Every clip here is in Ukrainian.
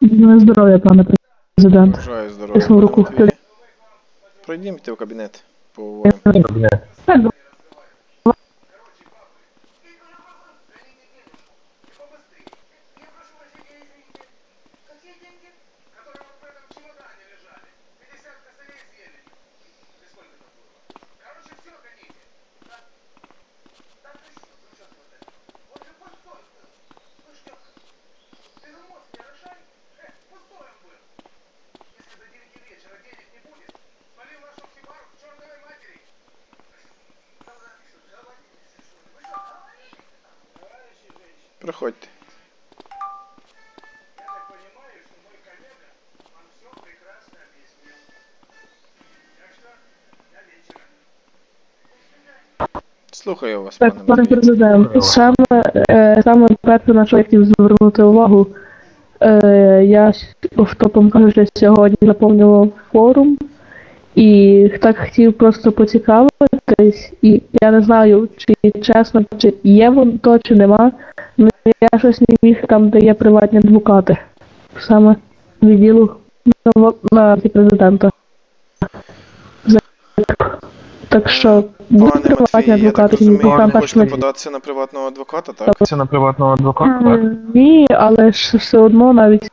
На здоров'я, пане президент. Бажаю здоров'я. Тисну руку. Пройдімте в кабінет, поговоримо. Так, вечера. Слухаю вас, так, пане президент, саме, е, саме перше, на що я хотів звернути увагу, е, я офтопом кажучи, сьогодні заповнював форум і так хотів просто поцікавитись, і я не знаю, чи чесно, чи є воно то, чи нема. Ну я щось не міг там, де є приватні адвокати. Саме відділу на, на президента. Так що будуть приватні Матвій, я так адвокати, розумію, там ви так хочете податися на приватного адвоката, так? Це на приватного адвоката, так? Ні, але ж все одно навіть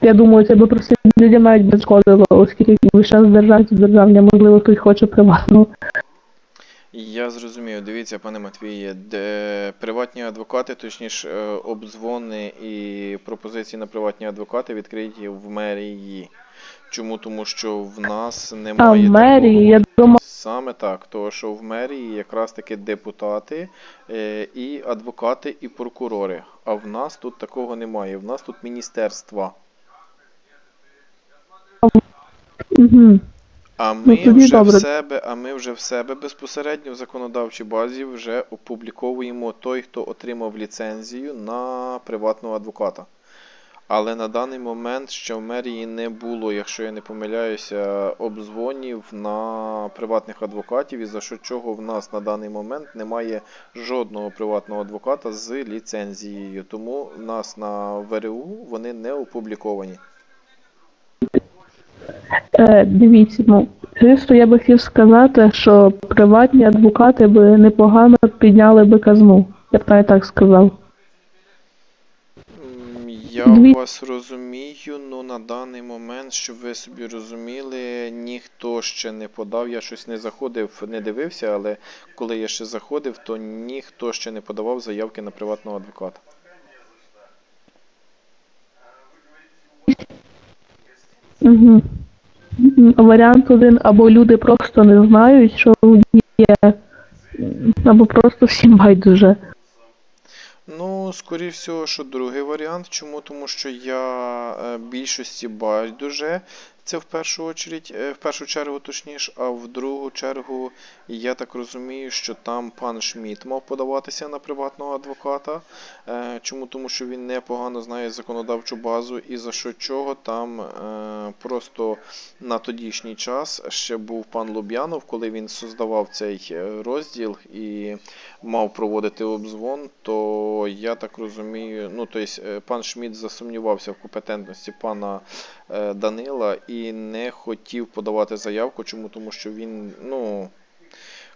я думаю, це би просто людям навіть не шкодило, оскільки ви ще державці державні, можливо, хтось хоче приватну. Я зрозумів. Дивіться, пане Матвіє, де приватні адвокати, точніше, е, обдзвони і пропозиції на приватні адвокати відкриті в мерії. Чому? Тому що в нас А немає в мерії, такого. я думаю, Саме так, тому що в мерії якраз таки депутати е, і адвокати, і прокурори. А в нас тут такого немає. В нас тут міністерства. Угу. А ми тоді вже в себе, а ми вже в себе безпосередньо в законодавчій базі вже опубліковуємо той, хто отримав ліцензію на приватного адвоката. Але на даний момент ще в мерії не було, якщо я не помиляюся, обдзвонів на приватних адвокатів, і за що чого в нас на даний момент немає жодного приватного адвоката з ліцензією. Тому в нас на ВРУ вони не опубліковані. Е, дивіться, ну, чисто я би хотів сказати, що приватні адвокати би непогано підняли би казну. Я б навіть так сказав. Я Дві- вас розумію, ну на даний момент, щоб ви собі розуміли, ніхто ще не подав. Я щось не заходив, не дивився, але коли я ще заходив, то ніхто ще не подавав заявки на приватного адвоката. Угу. Варіант один, або люди просто не знають, що є, або просто всім байдуже. Ну, скоріше всього, що другий варіант. Чому? Тому що я е, більшості байдуже. Це в першу очередь, е, в першу чергу, точніше, а в другу чергу я так розумію, що там пан Шміт мав подаватися на приватного адвоката. Е, Чому? Тому що він непогано знає законодавчу базу і за що чого там е, просто на тодішній час ще був пан Луб'янов, коли він создавав цей розділ і мав проводити обзвон, то я так розумію, ну тобто пан Шміт засумнівався в компетентності пана Данила і не хотів подавати заявку. Чому? Тому що він, ну.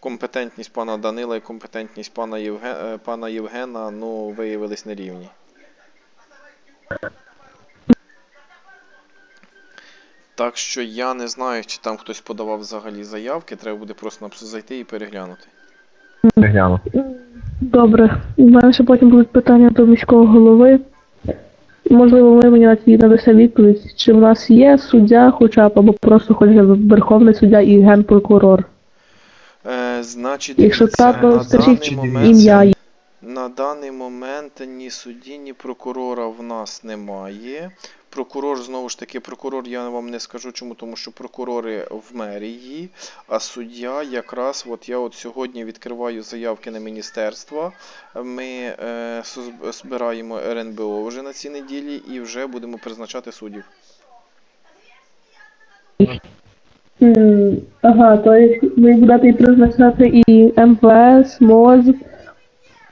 Компетентність пана Данила і компетентність пана, Євге... е, пана Євгена ну, виявились нерівні. Так що я не знаю, чи там хтось подавав взагалі заявки, треба буде просто зайти і переглянути. Гляну. Добре. У мене ще потім будуть питання до міського голови. Можливо, ви мені на ці надасте відповідь, чи в нас є суддя хоча б, або просто хоч б верховний суддя і генпрокурор. Е, значить, Якщо так, то на скажіть даний момент, ім'я. На даний момент ні судді, ні прокурора в нас немає. Прокурор, знову ж таки, прокурор я вам не скажу чому, тому що прокурори в мерії, а суддя якраз от я от сьогодні відкриваю заявки на міністерства. Ми е, збираємо РНБО вже на цій неділі і вже будемо призначати суддів. Ага, то ви будете і призначати і МВС, МОЗ,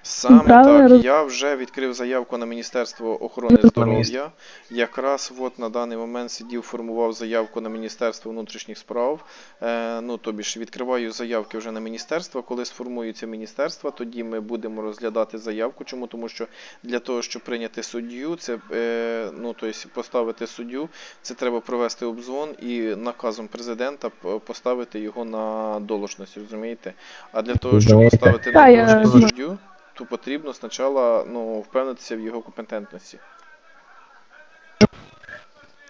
Саме Правильно так. роз- Я вже відкрив заявку на Міністерство охорони здоров'я. Якраз от на даний момент сидів, формував заявку на Міністерство внутрішніх справ. Е, ну, тобі ж відкриваю заявки вже на міністерство. Коли сформується міністерство, тоді ми будемо розглядати заявку. Чому? Тому що для того, щоб прийняти суддю, це е, ну, тобто поставити суддю, це треба провести обзвон і наказом президента поставити його на доложність, розумієте? А для того, щоб поставити на доложність суддю, то потрібно спочатку ну, впевнитися в його компетентності.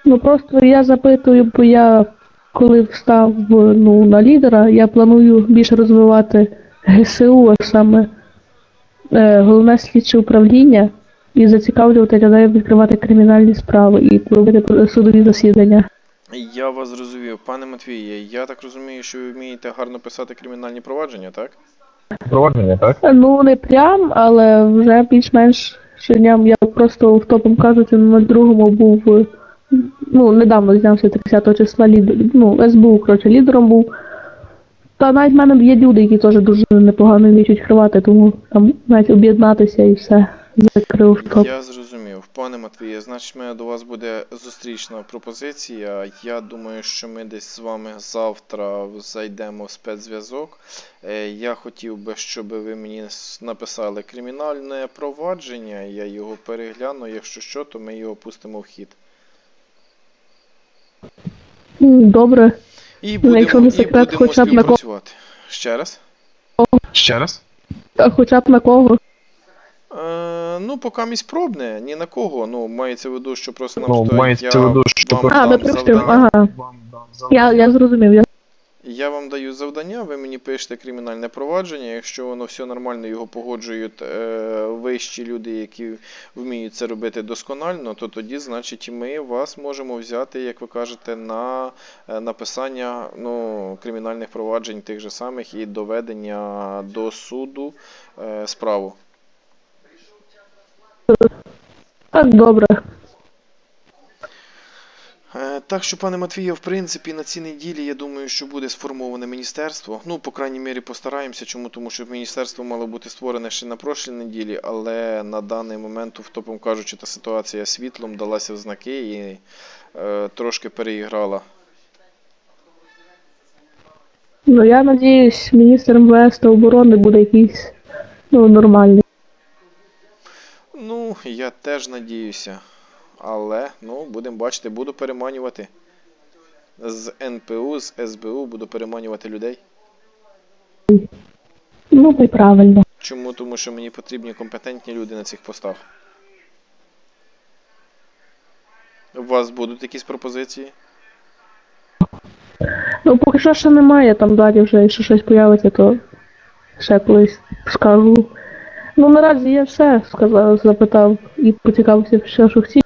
Ну просто я запитую, бо я коли встав ну, на лідера, я планую більше розвивати ГСУ, а саме е, головне слідче управління, і зацікавлювати людей відкривати кримінальні справи і проводити судові засідання. Я вас зрозумів. Пане Матвіє, я так розумію, що ви вмієте гарно писати кримінальні провадження, так? Провадження, так? Ну не прям, але вже більш-менш щодням я просто в топом кажучи, на 02-му був ну, недавно знявся 30 числа лідер, ну, СБУ, коротше, лідером був. Та навіть в мене є люди, які теж дуже непогано вміють хривати, тому там навіть об'єднатися і все закрив топ. Я зрозумів. Пане Матвіє, значить, мене до вас буде зустрічна пропозиція. Я думаю, що ми десь з вами завтра зайдемо в спецзв'язок. Е, Я хотів би, щоб ви мені написали кримінальне провадження, я його перегляну. Якщо що, то ми його пустимо в хід. Добре. І Ну, якщо будемо, не і будемо хоча б на кого- співпрацювати. Ще раз. Ще раз? Хоча б на кого? Е, ну, поки місь пробне, ні на кого. Ну, мається в виду, що просто нам Ну, стоїть, мається я в виду, що вам А, дам ви завдання. Ага. Я, я зрозумів. Я... Я вам даю завдання, ви мені пишете кримінальне провадження. Якщо воно все нормально, його погоджують е, вищі люди, які вміють це робити досконально, то тоді, значить, ми вас можемо взяти, як ви кажете, на е, написання ну, кримінальних проваджень тих же самих і доведення до суду е, справу. Так, добре. Е, Так що, пане Матвію, в принципі, на цій неділі я думаю, що буде сформоване міністерство. Ну, по крайній мірі, постараємося. Чому? Тому що міністерство мало бути створене ще на прошлій неділі, але на даний момент, втопом кажучи, та ситуація світлом далася в знаки і е, трошки переіграла. Ну я надіюсь, міністр МВС та оборони буде якийсь ну, нормальний. Ну, я теж надіюся. Але, ну, будемо бачити, буду переманювати. З НПУ, з СБУ буду переманювати людей. Ну, й правильно. Чому? Тому що мені потрібні компетентні люди на цих постах. У вас будуть якісь пропозиції? Ну, поки що ще немає, там далі вже, якщо щось появиться, то ще колись скажу. Ну, наразі я все сказав, запитав і поцікавився все, що хотів.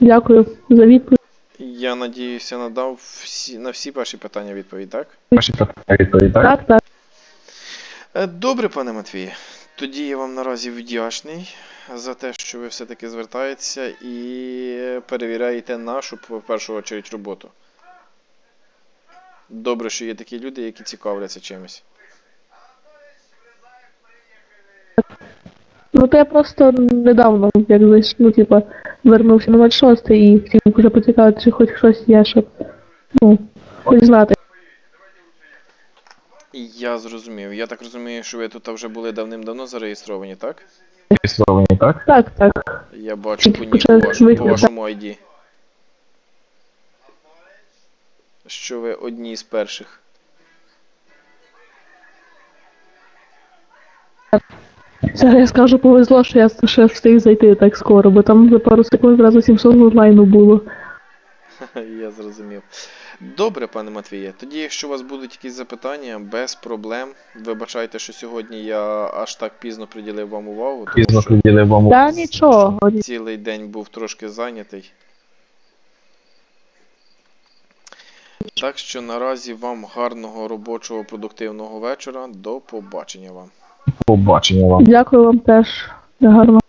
Дякую за відповідь. Я надіюся, надав всі, на всі ваші питання відповідь, так? Ваші питання відповідь, так? Так, так. Е, Добре, пане Матвій. Тоді я вам наразі вдячний за те, що ви все-таки звертаєтеся і перевіряєте нашу, в першу чергу, роботу. Добре, що є такі люди, які цікавляться чимось. Ну, то я просто недавно, як зайш, ну, типа, вернувся на 06 і хотів вже поцікавити, чи хоч щось є, щоб, ну, хоч знати. Я зрозумів. Я так розумію, що ви тут вже були давним-давно зареєстровані, так? Реєстровані, так? Так, так. Я бачу по ніку почали по вашому ID. Що ви одні з перших. Зараз я скажу, повезло, що я ще встиг зайти так скоро, бо там за пару секунд зразу 700 онлайну було. Я зрозумів. Добре, пане Матвіє. Тоді, якщо у вас будуть якісь запитання, без проблем. Вибачайте, що сьогодні я аж так пізно приділив вам увагу, тому Пізно що приділив вам Та нічого. цілий день був трошки зайнятий. Так що наразі вам гарного робочого продуктивного вечора. До побачення вам. Побачення вам. Дякую вам теж. Гарно.